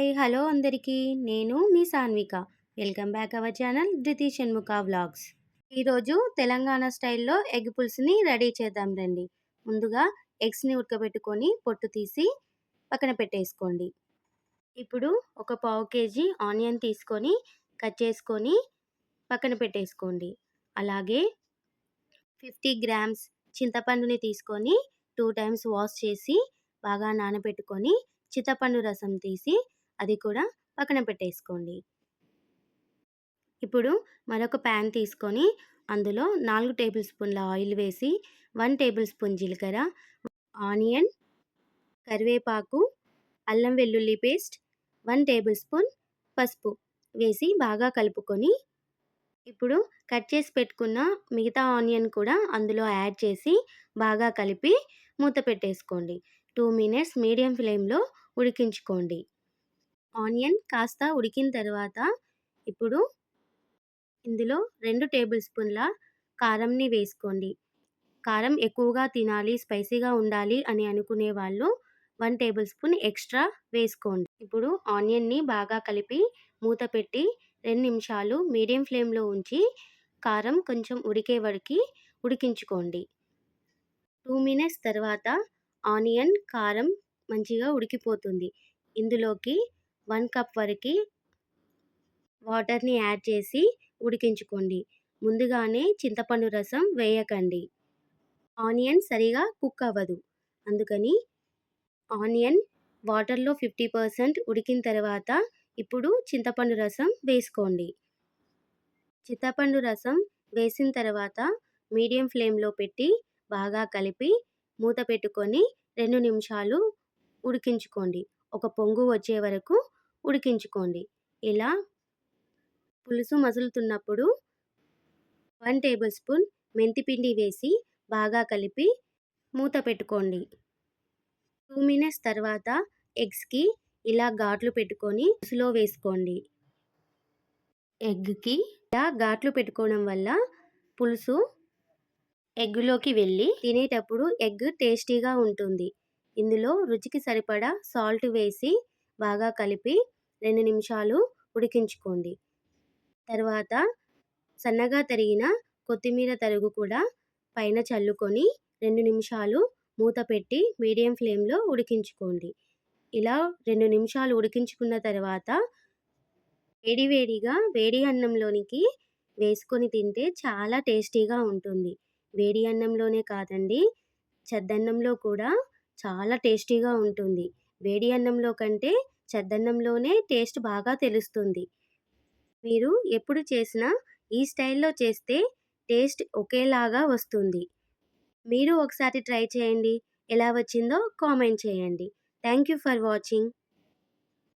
Hi hello అందరికీ. నేను మీ Sanvika. Welcome back our channel Dhruthi Shanmukha vlogs. ఈరోజు తెలంగాణ స్టైల్లో ఎగ్ పులుసుని రెడీ చేద్దాం రండి. ముందుగా ఎగ్స్ని ఉడకబెట్టుకొని పొట్టు తీసి పక్కన పెట్టేసుకోండి. ఇప్పుడు ఒక పావు కేజీ ఆనియన్ తీసుకొని కట్ చేసుకొని పక్కన పెట్టేసుకోండి. అలాగే ఫిఫ్టీ గ్రామ్స్ చింతపండుని తీసుకొని టూ టైమ్స్ వాష్ చేసి బాగా నానబెట్టుకొని చింతపండు రసం తీసి అది కూడా పక్కన పెట్టేసుకోండి. ఇప్పుడు మరొక ప్యాన్ తీసుకొని అందులో నాలుగు టేబుల్ స్పూన్ల ఆయిల్ వేసి వన్ టేబుల్ స్పూన్ జీలకర్ర ఆనియన్ కరివేపాకు అల్లం వెల్లుల్లి పేస్ట్ వన్ టేబుల్ స్పూన్ పసుపు వేసి బాగా కలుపుకొని ఇప్పుడు కట్ చేసి పెట్టుకున్న మిగతా ఆనియన్ కూడా అందులో యాడ్ చేసి బాగా కలిపి మూత పెట్టేసుకోండి. టూ మినిట్స్ మీడియం ఫ్లేమ్లో ఉడికించుకోండి. ఆనియన్ కాస్త ఉడికిన తర్వాత ఇప్పుడు ఇందులో రెండు టేబుల్ స్పూన్ల కారంని వేసుకోండి. కారం ఎక్కువగా తినాలి స్పైసీగా ఉండాలి అని అనుకునే వాళ్ళు వన్ టేబుల్ స్పూన్ ఎక్స్ట్రా వేసుకోండి. ఇప్పుడు ఆనియన్ని బాగా కలిపి మూత పెట్టి రెండు నిమిషాలు మీడియం ఫ్లేమ్లో ఉంచి కారం కొంచెం ఉడికే వరకు ఉడికించుకోండి. టూ మినిట్స్ తర్వాత ఆనియన్ కారం మంచిగా ఉడికిపోతుంది. ఇందులోకి వన్ కప్ వరకు వాటర్ని యాడ్ చేసి ఉడికించుకోండి. ముందుగానే చింతపండు రసం వేయకండి. ఆనియన్ సరిగా కుక్ అవ్వదు. అందుకని ఆనియన్ వాటర్లో ఫిఫ్టీ పర్సెంట్ ఉడికిన తర్వాత ఇప్పుడు చింతపండు రసం వేసుకోండి. చింతపండు రసం వేసిన తర్వాత మీడియం ఫ్లేమ్లో పెట్టి బాగా కలిపి మూత పెట్టుకొని రెండు నిమిషాలు ఉడికించుకోండి. ఒక పొంగు వచ్చే వరకు ఉడికించుకోండి. ఇలా పులుసు మసులుతున్నప్పుడు వన్ టేబుల్ స్పూన్ మెంతిపిండి వేసి బాగా కలిపి మూత పెట్టుకోండి. టూ మినిట్స్ తర్వాత ఎగ్స్కి ఇలా ఘాట్లు పెట్టుకొని పులుసులో వేసుకోండి. ఎగ్కి ఇలా ఘాట్లు పెట్టుకోవడం వల్ల పులుసు ఎగ్గులోకి వెళ్ళి తినేటప్పుడు ఎగ్ టేస్టీగా ఉంటుంది. ఇందులో రుచికి సరిపడా సాల్ట్ వేసి బాగా కలిపి రెండు నిమిషాలు ఉడికించుకోండి. తర్వాత సన్నగా తరిగిన కొత్తిమీర తరుగు కూడా పైన చల్లుకొని రెండు నిమిషాలు మూత పెట్టి మీడియం ఫ్లేమ్లో ఉడికించుకోండి. ఇలా రెండు నిమిషాలు ఉడికించుకున్న తర్వాత వేడివేడిగా వేడి అన్నంలోనికి వేసుకొని తింటే చాలా టేస్టీగా ఉంటుంది. వేడి అన్నంలోనే కాదండి చద్దన్నంలో కూడా చాలా టేస్టీగా ఉంటుంది. వేడి అన్నంలో కంటే చద్దన్నంలోనే టేస్ట్ బాగా తెలుస్తుంది. మీరు ఎప్పుడు చేసినా ఈ స్టైల్లో చేస్తే టేస్ట్ ఒకేలాగా వస్తుంది. మీరు ఒకసారి ట్రై చేయండి. ఎలా వచ్చిందో కామెంట్ చేయండి. Thank you for watching.